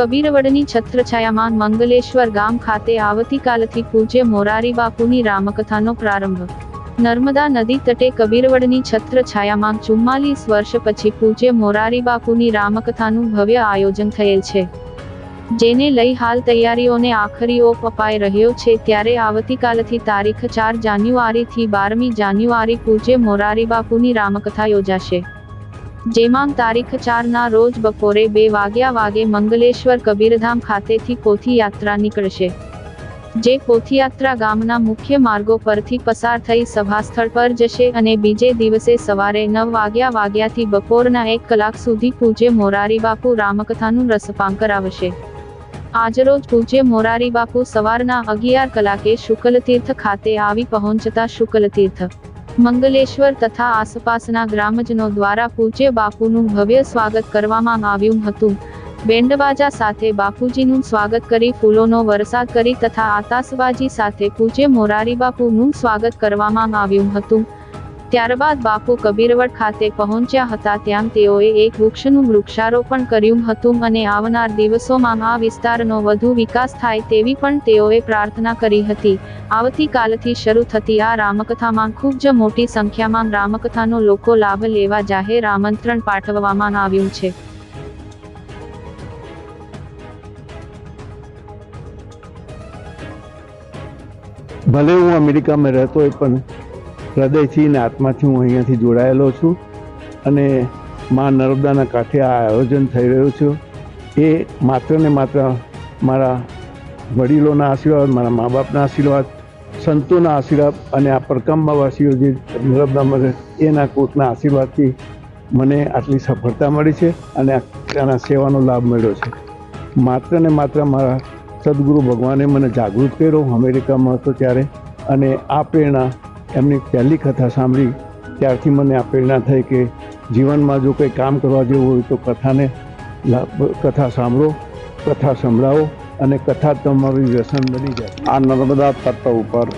કબીરવડની છત્રછાયામાં મંગલેશ્વર ગામ ખાતે આવતીકાલથી પૂજ્ય મોરારી બાપુની રામકથાનો પ્રારંભ. નર્મદા નદી તટે કબીરવડની છત્રછાયામાં ચુમ્માલીસ વર્ષ પછી પૂજ્ય મોરારી બાપુની રામકથાનું ભવ્ય આયોજન થયેલ છે. જેને લઈ હાલ તૈયારીઓને આખરી ઓપ અપાઈ રહ્યો છે ત્યારે આવતીકાલથી તારીખ ચાર જાન્યુઆરીથી બારમી જાન્યુઆરી પૂજ્ય મોરારી બાપુની રામકથા યોજાશે. જેમાં તારીખ ચારના રોજ બપોરે બે વાગ્યા વાગે મંગલેશ્વર કબીરધામ ખાતેથી પોથીયાત્રા નીકળશે. જે પોથીયાત્રા ગામના મુખ્ય માર્ગો પરથી પસાર થઈ સભાસ્થળ પર જશે અને બીજે દિવસે સવારે નવ વાગ્યા વાગ્યાથી બપોરના એક કલાક સુધી પૂજ્ય મોરારી બાપુ રામકથાનું રસપાન કરાવશે. આજરોજ પૂજ્ય મોરારી બાપુ સવારના અગિયાર કલાકે શુક્લતીર્થ ખાતે આવી પહોંચતા શુક્લતીર્થ મંગલેશ્વર તથા આસપાસના ગ્રામજનો દ્વારા પૂજ્ય બાપુનું ભવ્ય સ્વાગત કરવામાં આવ્યું હતું. બેન્ડબાજા સાથે બાપુજીનું સ્વાગત કરી ફૂલોનો વરસાદ કરી તથા આતાશબાજી સાથે પૂજ્ય મોરારી બાપુનું સ્વાગત કરવામાં આવ્યું હતું. ત્યારબાદ બાપુ કબીરવડ ખાતે પહોંચ્યા હતા ત્યાં તેઓએ એક વૃક્ષનું વૃક્ષારોપણ કર્યું હતું અને આવનાર દિવસોમાં આ વિસ્તારનો વધુ વિકાસ થાય તેવી પણ તેઓએ પ્રાર્થના કરી હતી. આવતીકાલથી શરૂ થતી આ રામકથામાં ખૂબ જ મોટી સંખ્યામાં રામકથાનો લોકો લાભ લેવા જાહેર આમંત્રણ પાઠવવામાં આવ્યું છે. ભલે હું અમેરિકામાં રહેતો હોય પણ હૃદયથી ને આત્માથી હું અહીંયાથી જોડાયેલો છું અને મા નર્મદાના કાંઠે આ આયોજન થઈ રહ્યું છે. એ માત્ર ને માત્ર મારા વડીલોના આશીર્વાદ, મારા મા બાપના આશીર્વાદ, સંતોના આશીર્વાદ અને આ પરકંબાવાસીઓ જે નર્મદા મળે એના કોટના આશીર્વાદથી મને આટલી સફળતા મળી છે અને આના સેવાનો લાભ મળ્યો છે. માત્ર ને માત્ર મારા સદગુરુ ભગવાને મને જાગૃત કર્યો હું અમેરિકામાં હતો ત્યારે, અને આ પ્રેરણા એમની પહેલી કથા સાંભળી, ત્યારથી મને આ પ્રેરણા થઈ કે જીવનમાં જો કંઈ કામ કરવા જેવું હોય તો કથાને કથા સાંભળો, કથા સંભળાવો અને કથા તમારી વ્યસન બની જાય. આ નર્મદા તટ ઉપર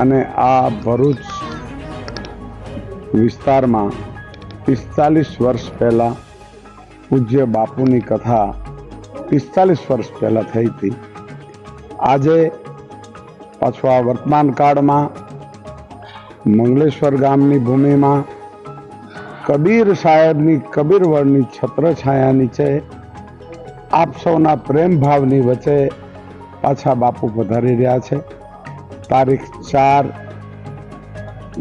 અને આ ભરૂચ વિસ્તારમાં પિસ્તાલીસ વર્ષ પહેલાં પૂજ્ય બાપુની કથા પિસ્તાલીસ વર્ષ પહેલાં થઈ હતી. આજે પાછું આ વર્તમાન કાળમાં મંગલેશ્વર ગામની ભૂમિમાં કબીર સાહેબની કબીરવળની છત્રછાયા નીચે આપ સૌના પ્રેમ ભાવની વચ્ચે પાછા બાપુ પધારી રહ્યા છે. તારીખ ચાર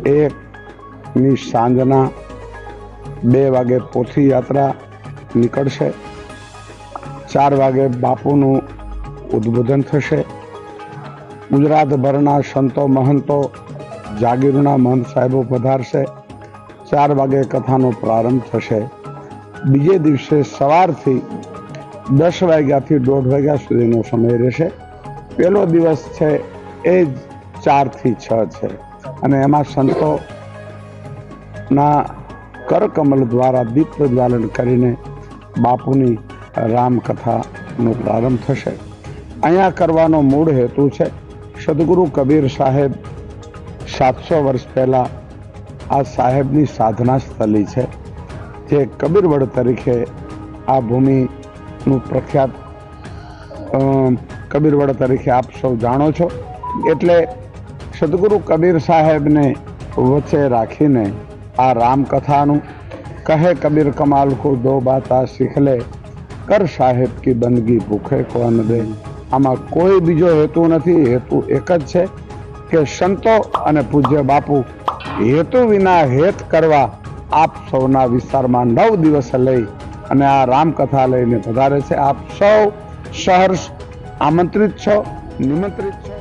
એકની સાંજના બે વાગે પોથી યાત્રા નીકળશે. ચાર વાગે બાપુનું ઉદ્બોધન થશે. ગુજરાતભરના સંતો મહંતો જાગીરના મહંત સાહેબો પધારશે. ચાર વાગે કથાનો પ્રારંભ થશે. બીજે દિવસે સવારથી દસ વાગ્યાથી દોઢ વાગ્યા સુધીનો સમય રહેશે. પહેલો દિવસ છે એ જ ચારથી છ છે. અને એમાં સંતોના કરકમલ દ્વારા દીપ પ્રજ્વાલન કરીને બાપુની રામકથાનો પ્રારંભ થશે. અહીંયા કરવાનો મૂળ હેતુ છે. સદગુરુ કબીર સાહેબ સાતસો વર્ષ પહેલાં આ સાહેબની સાધના સ્થલી છે, જે કબીરવડ તરીકે આ ભૂમિનું પ્રખ્યાત કબીરવડ તરીકે આપ સૌ જાણો છો. એટલે સદગુરુ કબીર સાહેબને વચ્ચે રાખીને આ રામકથાનું કહે કબીર કમાલ કો દો બાતા શીખ લે કર સાહેબ કી બંદગી ભૂખે કોન દે. આમાં કોઈ બીજો હેતુ નથી, હેતુ એક જ છે. કે સંતો અને પૂજ્ય બાપુ હેતુ વિના હેત કરવા આપ સૌના વિસ્તારમાં નવ દિવસ લઈ અને આ રામકથા લઈને પધારે છે. આપ સૌ સહર્ષ આમંત્રિત છો, નિમંત્રિત છો.